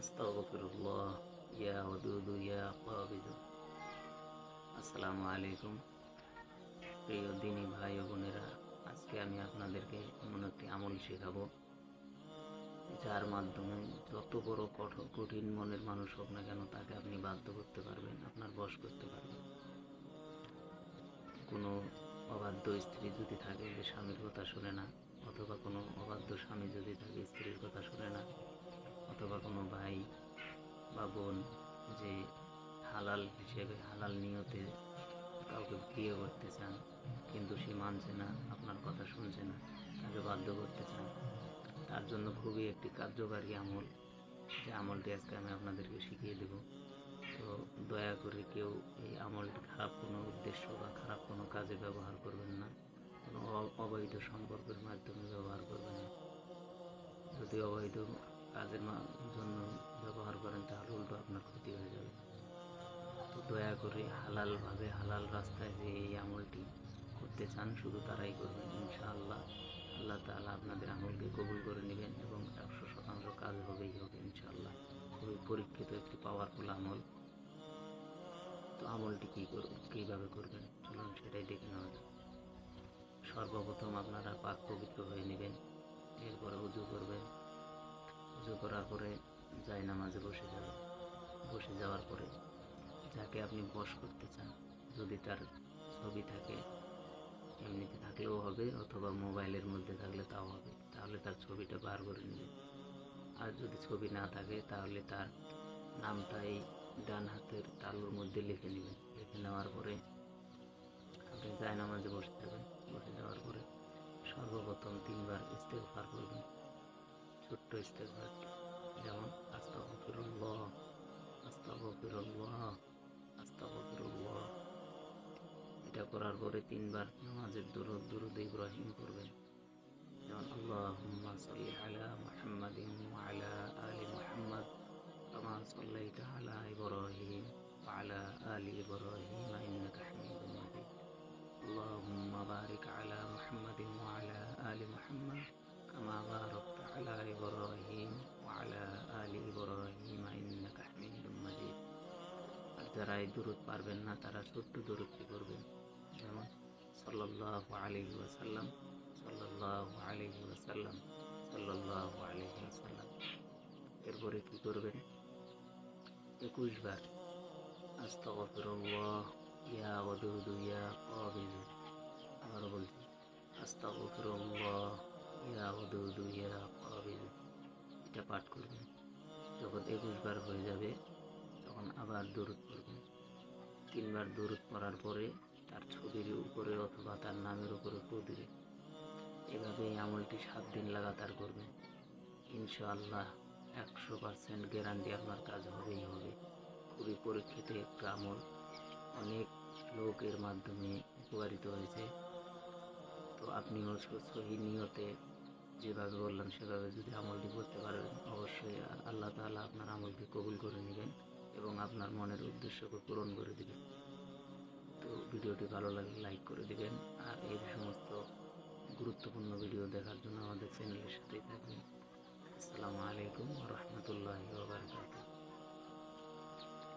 আস্তাগফিরুল্লাহ ইয়া ওয়াদুদু ইয়া কাবিদু আসসালামু আলাইকুম প্রিয় দিনী ভাই ও বোনেরা, আজকে আমি আপনাদেরকে এমন একটি আমল শেখাবো, যার মাধ্যমে যত বড় কঠোর, কঠিন মনের মানুষ হোক না কেন তাকে আপনি বাধ্য করতে পারবেন, আপনার বশ করতে পারবেন। কোনো অবাধ্য স্ত্রী যদি থাকে যে স্বামীর কথা শুনে না, অথবা কোনো অবাধ্য স্বামী যদি থাকে স্ত্রীর কথা শুনে বা বোন যে হালাল হিসেবে হালাল নিয়তে কাউকে বিয়ে করতে চান, কিন্তু সে মানছে না, আপনার কথা শুনছে না, তাকে বাধ্য করতে চান। তার জন্য খুবই একটি কার্যকারী আমল। যে আমলটি আজকে আমি আপনাদেরকে শিখিয়ে দেব। তো দয়া করে কেউ এই আমলটি খারাপ কোনো উদ্দেশ্য বা খারাপ কোনো কাজে ব্যবহার করবেন না। কোনো অবৈধ সম্পর্কের মাধ্যমে ব্যবহার করবেন না। যদি অবৈধ কাজের জন্য ব্যবহার করেন, তাহলে উল্টো আপনার ক্ষতি হয়ে যাবে। তো দয়া করে হালালভাবে হালাল রাস্তায় যে এই আমলটি করতে চান, শুধু তারাই করবেন। ইনশাআল্লাহ আল্লাহ তাআলা আপনাদের আমলকে কবুল করে নেবেন এবং একশো শতাংশ কাজ হবেই হবে, ইনশাআল্লাহ। খুবই পরীক্ষিত একটি পাওয়ারফুল আমল। তো আমলটি কী করবেন, কীভাবে করবেন? চলুন সেটাই দেখে নেওয়া যাক। সর্বপ্রথম আপনারা পাক পবিত্র হয়ে নেবেন, এরপরে উজু করবেন। উজু করার পরে যাই নামাজে বসে যাবেন বসে যাওয়ার পরে যাকে আপনি বশ করতে চান, যদি তার ছবি থাকে, এমনিতে থাকলেও হবে, অথবা মোবাইলের মধ্যে থাকলে তাও হবে, তাহলে তার ছবিটা বার করে নেবে। আর যদি ছবি না থাকে, তাহলে তার নামটা এই ডান হাতের তালুর মধ্যে লিখে নেবেন। লিখে নেওয়ার পরে আপনি যাই নামাজে বসে যাবেন। বসে যাওয়ার পরে সর্বপ্রথম তিনবার ইস্তেগফার করবেন। ছোট্ট ইস্তেগফার যেমন, আস্তাগফিরুল্লাহ আস্তাগফিরুল্লাহ আস্তাগফিরুল্লাহ। এটা করার পরে তিনবার নামাজের দুরুদ দুরুদ ইব্রাহিম করবেন যেমন সাল্লি আলা মুহাম্মাদিন আলা আলি মুহাম্মাদ। কামা সাল্লাইতা আলা ইব্রাহিম আলা আলি ইব্রাহিম। যারা এই দূরত পারবেন না, তারা ছোট্ট দূরত্বে করবেন যেমন সাল্লাহ আলহি ওয়াসাল্লাম সাল্লাহ আলহি ওয়াসাল্লাম সাল্লাহ আলহি ওয়াসাল্লাম। এরপরে কী করবেন? একুশ বার, আস্তাগফিরুল্লাহ, ইয়া ওয়াদুদু ইয়া কাবিদ আবারও বলছি, আস্তাগফিরুল্লাহ, ইয়া ওয়াদুদু ইয়া কাবিদ এটা পাঠ করবেন। যখন একুশ বার হয়ে যাবে তখন আবার দূরত পড়বেন তিনবার দূরত পড়ার পরে তার ছবির উপরে অথবা তার নামের উপরে ফু দিবে। এভাবে এই আমলটি সাত দিন লাগাতার করবেন ইনশাআল্লাহ একশো পার্সেন্ট গ্যারান্টি আপনার কাজ হবেই হবে। খুবই পরীক্ষিত একটা আমল। অনেক লোকের মাধ্যমে উপকারিত হয়েছে। তো আপনিও সহি নিয়তে যেভাবে বললাম, সেভাবে যদি আমলটি করতে পারেন, অবশ্যই আল্লাহ তাআলা আপনার আমলকে কবুল করে নেবেন। এবং আপনার মনের উদ্দেশ্যকে পূরণ করে দেবেন। তো ভিডিওটি ভালো লাগলে লাইক করে দিবেন। আর এই সমস্ত গুরুত্বপূর্ণ ভিডিও দেখার জন্য আমাদের চ্যানেলের সাথেই থাকবেন। আসসালামু আলাইকুম রহমতুল্লাহ